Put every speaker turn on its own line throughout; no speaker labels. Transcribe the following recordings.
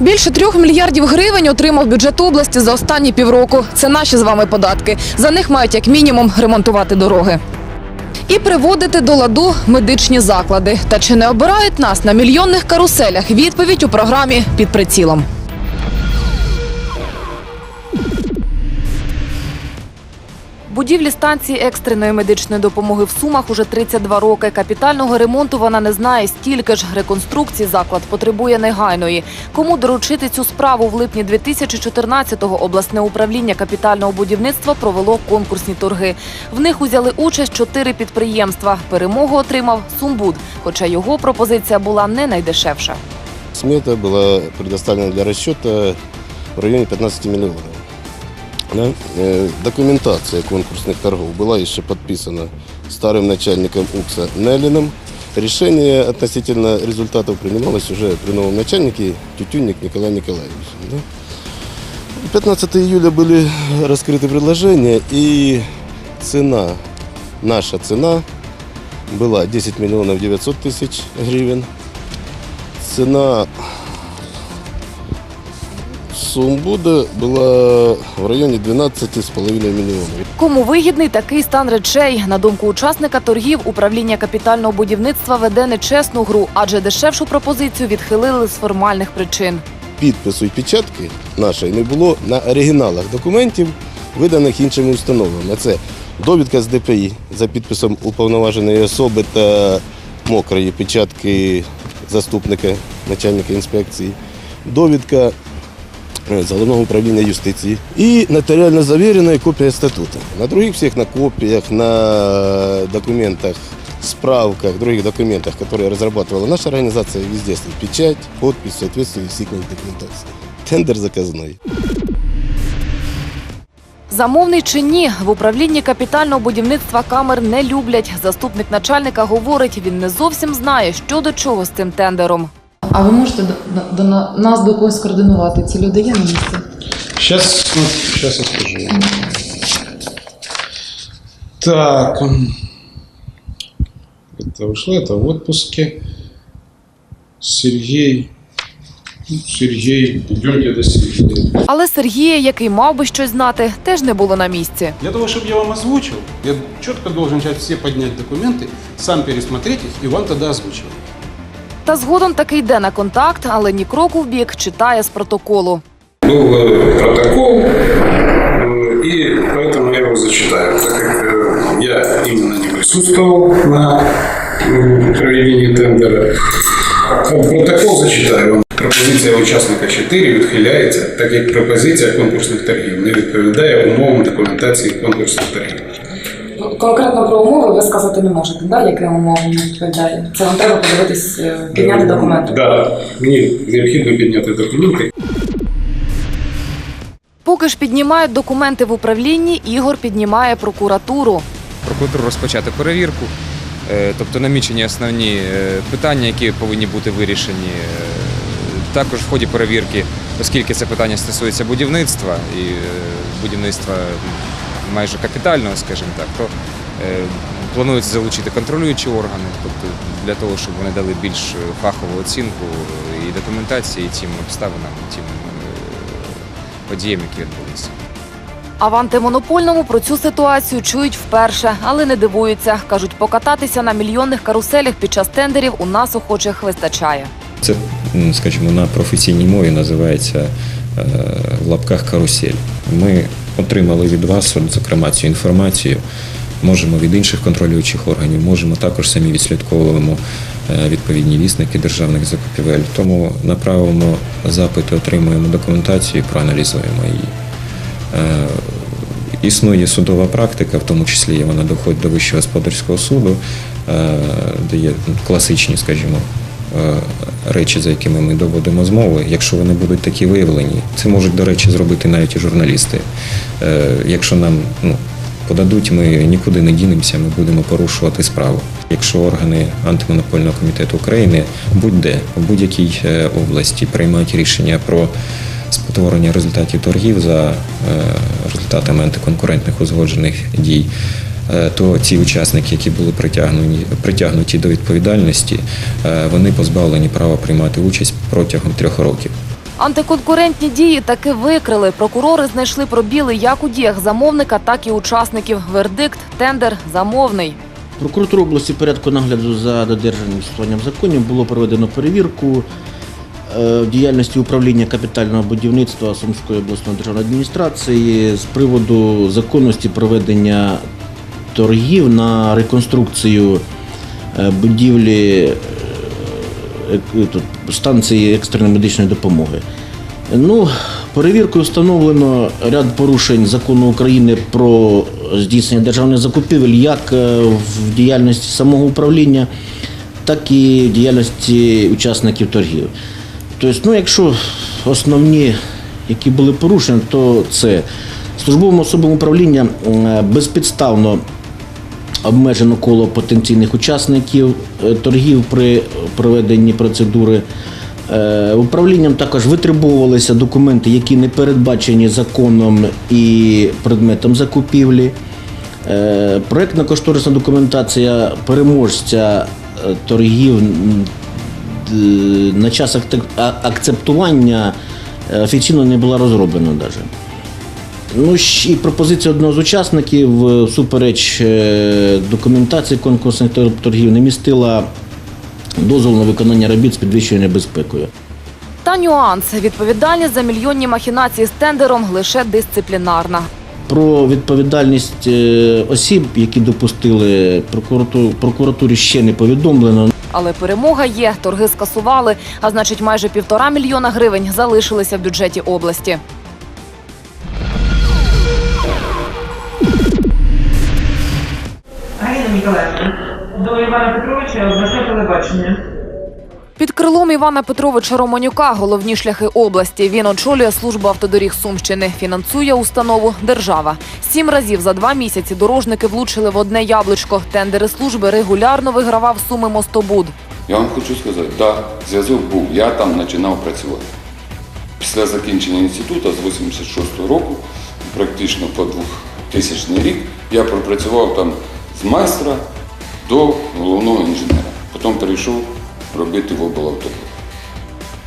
Більше трьох мільярдів гривень отримав бюджет області за останні півроку. Це наші з вами податки. За них мають як мінімум ремонтувати дороги. І приводити до ладу медичні заклади. Та чи не обирають нас на мільйонних каруселях? Відповідь у програмі під прицілом. Будівлі станції екстреної медичної допомоги в Сумах уже 32 роки. Капітального ремонту вона не знає стільки ж. Реконструкції заклад потребує негайної. Кому доручити цю справу в липні 2014-го обласне управління капітального будівництва провело конкурсні торги. В них узяли участь чотири підприємства. Перемогу отримав Сумбуд, хоча його пропозиція була не найдешевша.
Смета была предоставлена для расчета в районе 15 миллионов. Да? Э, Документация конкурсных торгов была еще подписана старым начальником УКСа Неллиным. Решение относительно результатов принималось уже при новом начальнике Тютюнник Николай Николаевич. Да? 15 июля были раскрыты предложения и цена, наша цена была 10 миллионов 900 тысяч гривен. Цена Сумбуда была в районе 12,5 миллионов.
Кому вигідний такий стан речей? На думку учасника торгів, управління капітального будівництва веде нечесну гру, адже дешевшу пропозицію відхилили з формальних причин.
Підпису і печатки нашої не було на оригіналах документів, виданих іншими установами. Це довідка з ДПІ за підписом уповноваженої особи та мокрої печатки заступника начальника інспекції, довідка з головного управління юстиції і нотаріально завірена копія статуту. На других всіх на копіях, на документах, справках, других документах, которые разрабатывала наша организация, везде стоит печать, подпись, соответствие всех документаций. Тендер заказной.
Замовний чи ні, в управлінні капітального будівництва камер не люблять. Заступник начальника говорить, він не зовсім знає, що до чого з цим тендером.
А ви можете до, до, до на- нас до когось координувати? Ці люди є на місці?
Сейчас, ну, сейчас я скажу. Так. м, Это ушло, это в отпуске. Сергей. Ну, Сергей, идемте до Сергея.
Але Сергія, який мав би щось знати, теж не було на місці.
Для того, чтобы я вам озвучил, я четко должен сейчас все поднять документы, сам пересмотреть их и вам тогда озвучивать.
Та згодом таки йде на контакт, але ні кроку в бік читає з протоколу.
Был э, протокол, э, и поэтому я его зачитаю, так как э, я именно не присутствовал на м, проведении тендера. А Протокол зачитаю. Пропозиція учасника 4 відхиляється, так як пропозиція конкурсних торгів не відповідає умовам документації конкурсних торгів.
Конкретно про умови ви сказати не можете, да? яке умови не відповідає? Це вам треба подивитись, е, підняти документи.
Да, мені необхідно підняти документи.
Поки ж піднімають документи в управлінні, Ігор піднімає прокуратуру.
прокуратуру розпочати перевірку, е, тобто намічені основні е, питання, які повинні бути вирішені. Також в ході перевірки, оскільки це питання стосується будівництва і будівництва майже капітального, скажімо так, то е, планується залучити контролюючі органи, тобто для того, щоб вони дали більш фахову оцінку і документації і тим обставинам, і тим е, подіям, які відбулися.
А в антимонопольному про цю ситуацію чують вперше, але не дивуються. Кажуть, покататися на мільйонних каруселях під час тендерів у нас охочих вистачає.
Це, скажімо, на професійній мові називається е, в лапках карусель. Ми отримали від вас, зокрема, цю інформацію. Можемо від інших контролюючих органів, можемо також самі відслідковуємо е, відповідні вісники державних закупівель. Тому направимо запити, отримуємо документацію, і проаналізуємо її. Е, Існує судова практика, в тому числі вона доходить до Вищого господарського суду, е, де є класичні, скажімо, речі, за якими ми доводимо змови. Якщо вони будуть такі виявлені, це можуть, до речі, зробити навіть і журналісти. Е, Якщо нам ну, подадуть, ми нікуди не дінемося, ми будемо порушувати справу. Якщо органи антимонопольного комітету України будь-де в будь-якій е, області приймають рішення про спотворення результатів торгів за е, результатами антиконкурентних узгоджених дій, е, то ці учасники, які були притягнені, притягнуті до відповідальності, е, вони позбавлені права приймати участь протягом трьох років.
Антиконкурентні дії таки викрили. Прокурори знайшли пробіли як у діях замовника, так і учасників. Вердикт тендер замовний.
Прокуратуру області в порядку нагляду за додержанням і законів було проведено перевірку е, діяльності управління капітального будівництва Сумської обласної державної адміністрації з приводу законності проведення торгів на реконструкцію е, будівлі е, е, станції екстреної медичної допомоги. Ну, перевіркою встановлено ряд порушень закону України про здійснення державних закупівель як в діяльності самого управління, так і в діяльності учасників торгів. Тобто, ну, якщо основні, які були порушені, то це службовим особам управління безпідставно обмежено коло потенційних учасників е, торгів при проведенні процедури. Е, Управлінням також витребовувалися документи, які не передбачені законом і предметом закупівлі. Е, Проектно-кошторисна документація переможця торгів на час акцептування офіційно не була розроблена навіть. Ну і пропозиція одного з учасників е, всупереч е, документації конкурсних тор- торгів не містила дозволу на виконання робіт з підвищеною небезпекою.
Та нюанс відповідальність за мільйонні махінації з тендером лише дисциплінарна.
Про відповідальність е, осіб, які допустили прокуратурі ще не повідомлено.
Але перемога є, торги скасували, а значить майже півтора мільйона гривень залишилися в бюджеті області.
Ніколаївна, до Івана Петровича обласне телебачення.
Під крилом Івана Петровича Романюка головні шляхи області. Він очолює службу автодоріг Сумщини. Фінансує установу держава. Сім разів за два місяці дорожники влучили в одне яблучко. Тендери служби регулярно вигравав суми мостобуд.
Я вам хочу сказати, так, зв'язок був. Я там починав працювати. Після закінчення інституту з 86-го року, практично по 2000 рік, я пропрацював там з майстра до головного інженера. Потім перейшов робити в облавтодор.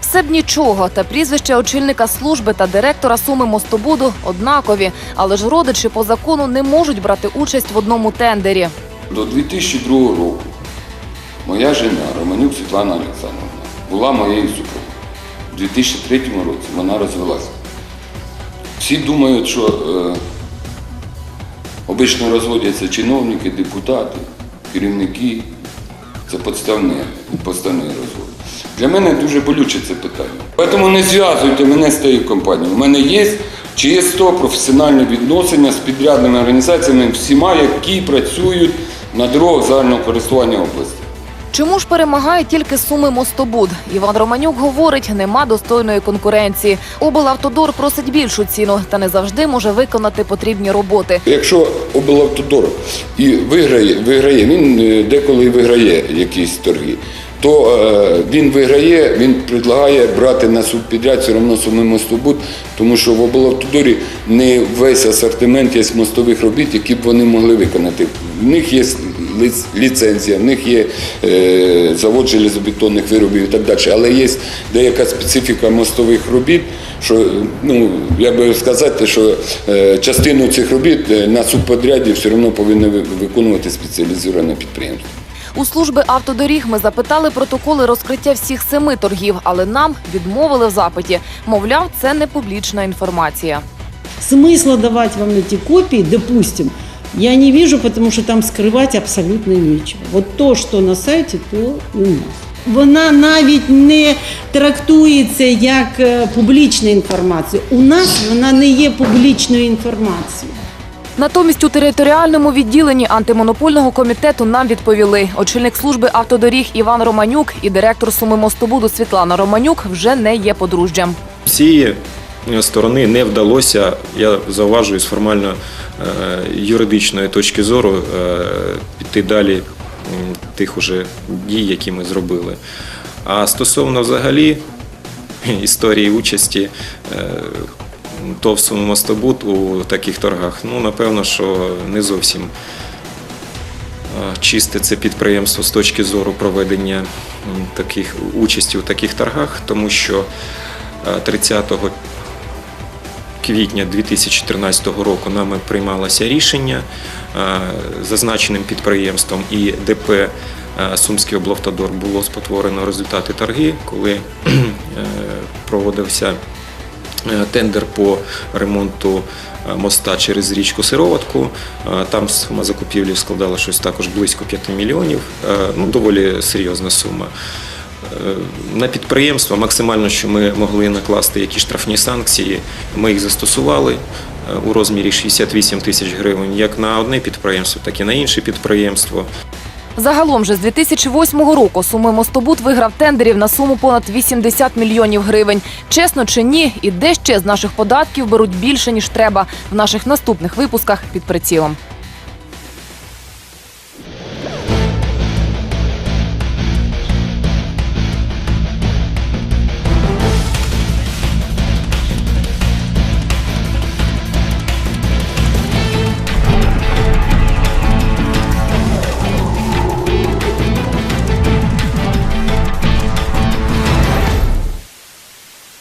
Все б нічого, та прізвище очільника служби та директора суми мостобуду однакові. Але ж родичі по закону не можуть брати участь в одному тендері.
До 2002 року моя жена Романюк Світлана Олександровна була моєю супругою. У 2003 році вона розвелася. Всі думають, що е, обично розводяться чиновники, депутати, керівники. Це подставне, подставний розвод. Для мене дуже болюче це питання. Тому не зв'язуйте мене з тією компанією. У мене є чисто професіональні відносини з підрядними організаціями, всіма, які працюють на дорогах загального користування області.
Чому ж перемагає тільки суми мостобуд? Іван Романюк говорить, нема достойної конкуренції. Облавтодор просить більшу ціну та не завжди може виконати потрібні роботи.
Якщо облавтодор і виграє, виграє, він е, деколи виграє якісь торги, то е, він виграє, він предлагає брати на субпідряд все одно суми мостобуд, тому що в облавтодорі не весь асортимент є мостових робіт, які б вони могли виконати. В них є ліцензія, в них є е, завод железобетонних виробів і так далі. Але є деяка специфіка мостових робіт, що ну я би сказати, що е, частину цих робіт е, на субподряді все одно повинні виконувати спеціалізоване підприємство.
У служби автодоріг ми запитали протоколи розкриття всіх семи торгів, але нам відмовили в запиті. Мовляв, це не публічна інформація.
Смысла давать вам эти копии, допустим, я не вижу, потому что там скрывать абсолютно нечего. Вот то, що на сайті, то і у нас. Вона навіть не трактується як е, публічна інформація. У нас вона не є публічною інформацією.
Натомість у територіальному відділенні антимонопольного комітету нам відповіли. Очільник служби автодоріг Іван Романюк і директор суми мостобуду Світлана Романюк вже не є подружжям.
Цієї сторони не вдалося, я зауважую з формально е, юридичної точки зору е, піти далі тих уже дій, які ми зробили. А стосовно взагалі історії участі е, ТОВ «Суммостобуд» у таких торгах, ну напевно, що не зовсім чисте це підприємство з точки зору проведення таких участі у таких торгах, тому що е, 30 квітня 2014 року нами приймалося рішення е, зазначеним підприємством і ДП е, Сумський облавтодор було спотворено результати торги, коли е, проводився тендер по ремонту моста через річку Сироватку. Там сума закупівлі складала щось також близько 5 мільйонів. Ну, доволі серйозна сума. Е, На підприємство максимально, що ми могли накласти які штрафні санкції, ми їх застосували е, у розмірі 68 тисяч гривень як на одне підприємство, так і на інше підприємство.
Загалом же з 2008 року Суми Мостобуд виграв тендерів на суму понад 80 мільйонів гривень. Чесно чи ні, і де ще з наших податків беруть більше ніж треба в наших наступних випусках під прицілом.